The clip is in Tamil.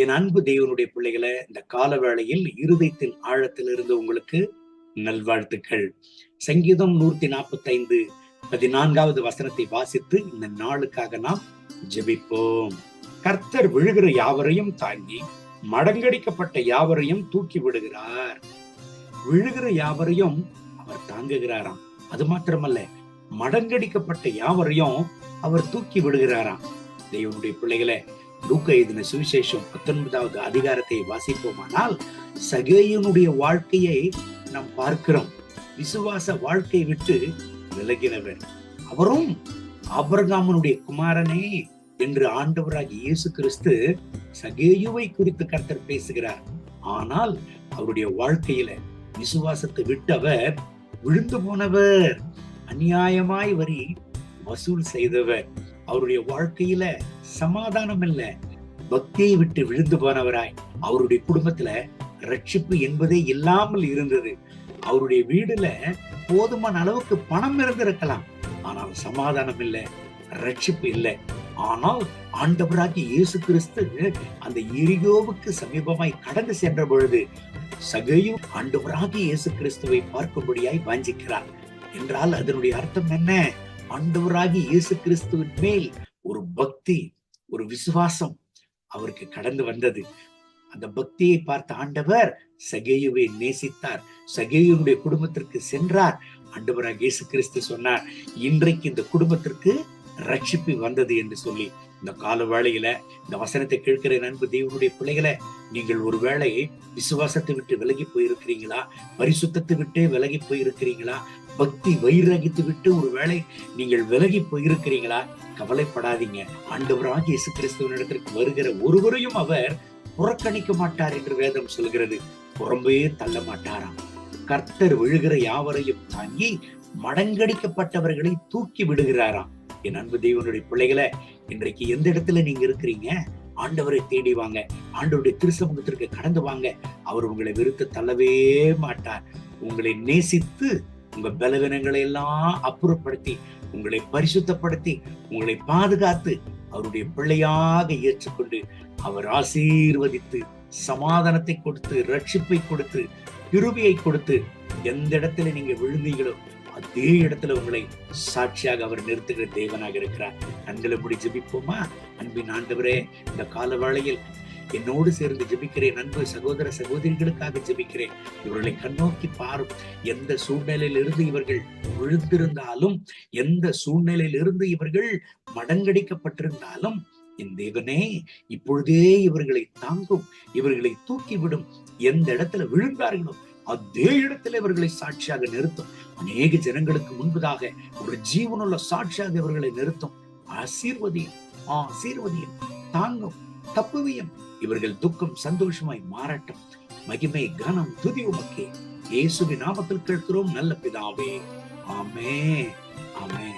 என் அன்பு தேவனுடைய பிள்ளைகளை இந்த கால வேளையில் இருதயத்தின் ஆழத்தில் இருந்து உங்களுக்கு நல்வாழ்த்துக்கள். சங்கீதம் நூத்தி நாற்பத்தி ஐந்து பதினான்காவது வசனத்தை வாசித்து இந்த நாளுக்காக நாம் ஜெபிப்போம். கர்த்தர் விழுகிற யாவரையும் தாங்கி மடங்கடிக்கப்பட்ட யாவரையும் தூக்கி விடுகிறார். விழுகிற யாவரையும் அவர் தாங்குகிறாராம். அது மாத்திரமல்ல மடங்கடிக்கப்பட்ட யாவரையும் அவர் தூக்கி விடுகிறாராம். தெய்வனுடைய பிள்ளைகளை லூக்க எழுதின சுவிசேஷம் பத்தொன்பதாவது அதிகாரத்தை வாசிப்போமானால் சகேயனுடைய வாழ்க்கையை நாம் பார்க்கிறோம். விசுவாச வாழ்க்கை விட்டு விலகினவர். அவரும் அபர்காமனுடைய குமாரனே என்று ஆண்டவராகி இயேசு கிறிஸ்து சகேயுவை குறித்து கர்த்தர் பேசுகிறார். ஆனால் அவருடைய வாழ்க்கையில விசுவாசத்தை விட்டவர் விழுந்து போனவர் அநியாயமாய் வரி வசூல் செய்தவர். அவருடைய வாழ்க்கையில சமாதானம் இல்ல பக்தியை விட்டு விழுந்து போனவராய் அவருடைய குடும்பத்துல ரட்சிப்பு என்பதே இல்லாமல் இருந்தது. அவருடைய வீடுல போதுமான அளவுக்கு பணம் இருந்திருக்கலாம். ஆனால் சமாதானம் இல்லை ரட்சிப்பு இல்லை. ஆனால் ஆண்டவராகி இயேசு கிறிஸ்து அந்த எரியோவுக்கு சமீபமாய் கடந்து சென்ற பொழுது சகையும் ஆண்டவராகி இயேசு கிறிஸ்துவை பார்க்கும்படியாய் வாஞ்சிக்கிறார். என்றால் அதனுடைய அர்த்தம் என்ன? ஆண்டவராகி இயேசு கிறிஸ்துவின் மேல் ஒரு பக்தி ஒரு விசுவாசம் அவருக்கு கடந்து வந்தது. அந்த பக்தியை பார்த்த ஆண்டவர் சகேயுவை நேசித்தார். சகேயுனுடைய குடும்பத்திற்கு சென்றார். ஆண்டவராக இயேசு கிறிஸ்து சொன்னார் இன்றைக்கு இந்த குடும்பத்திற்கு ரட்சிப்பு வந்தது என்று சொல்லி இந்த கால வேளையில இந்த வசனத்தை கேட்கிற நண்பு தேவனுடைய பிள்ளைகளை நீங்கள் ஒரு வேளை விசுவாசத்தை விட்டு விலகி போயிருக்கிறீங்களா? பரிசுத்தத்தை விட்டு விலகி போயிருக்கிறீங்களா? பக்தி வைராகித்து விட்டு ஒரு வேளை நீங்கள் விலகி போயிருக்கிறீங்களா? கவலைப்படாதீங்க. ஆண்டவராக இயேசு கிறிஸ்துவின் இடத்திற்கு வருகிற ஒருவரையும் அவர் புறக்கணிக்க மாட்டார் என்று வேதம் சொல்கிறது. புறம்பே தள்ள மாட்டாராம். கர்த்தர் விழுகிற யாவரையும் தாங்கி மடங்கடிக்கப்பட்டவர்களை தூக்கி விடுகிறாராம். என் அன்பு தெய்வனுடைய பிள்ளைகளை இன்றைக்கு எந்த இடத்துல நீங்க இருக்கிறீங்க? ஆண்டவரை தேடி வாங்க. ஆண்டவருடைய திருசமூகத்திற்கு கடந்து வாங்க. அவர் உங்களை வெறுத்து தள்ளவே மாட்டார். உங்களை நேசித்து உங்க பலவீனங்களை எல்லாம் அப்புறப்படுத்தி உங்களை பரிசுத்தப்படுத்தி உங்களை பாதுகாத்து அவருடைய பிள்ளையாக ஏற்றுக்கொண்டு அவர் ஆசீர்வதித்து சமாதானத்தை கொடுத்து ரட்சிப்பை கொடுத்து கிருபியை கொடுத்து எந்த இடத்துல நீங்க விழுந்தீங்களோ அதே இடத்துல உங்களை சாட்சியாக அவர் நிறுத்துகிற தேவனாக இருக்கிறார். கண்களை முடி ஜெபிப்போமா? அன்பின் ஆண்டவரே இந்த கால வாழையில் என்னோடு சேர்ந்து ஜெபிக்கிறேன். அன்பு சகோதர சகோதரிகளுக்காக ஜெபிக்கிறேன். இவர்களை கண்ணோக்கி பாரும். எந்த சூழ்நிலையிலிருந்து இவர்கள் விழுந்திருந்தாலும் எந்த சூழ்நிலையிலிருந்து இவர்கள் மடங்கடிக்கப்பட்டிருந்தாலும் என் தேவனே இப்பொழுதே இவர்களை தாங்கும் இவர்களை தூக்கிவிடும். எந்த இடத்துல விழுந்தார்களோ அதே இடத்துல இவர்களை சாட்சியாக நிறுத்தும். அநேக ஜனங்களுக்கு முன்பதாக ஒரு ஜீவனுள்ள சாட்சியாக இவர்களை நிறுத்தும். ஆசீர்வதியம் ஆசீர்வதியம் தாங்கும் தப்புவியம் இவர்கள் துக்கம் சந்தோஷமாய் மாறட்டும். மகிமை கனம் துதி உமக்கே. இயேசுவின் நாமத்தில் கேட்கிறோம் நல்ல பிதாவே. ஆமே ஆமே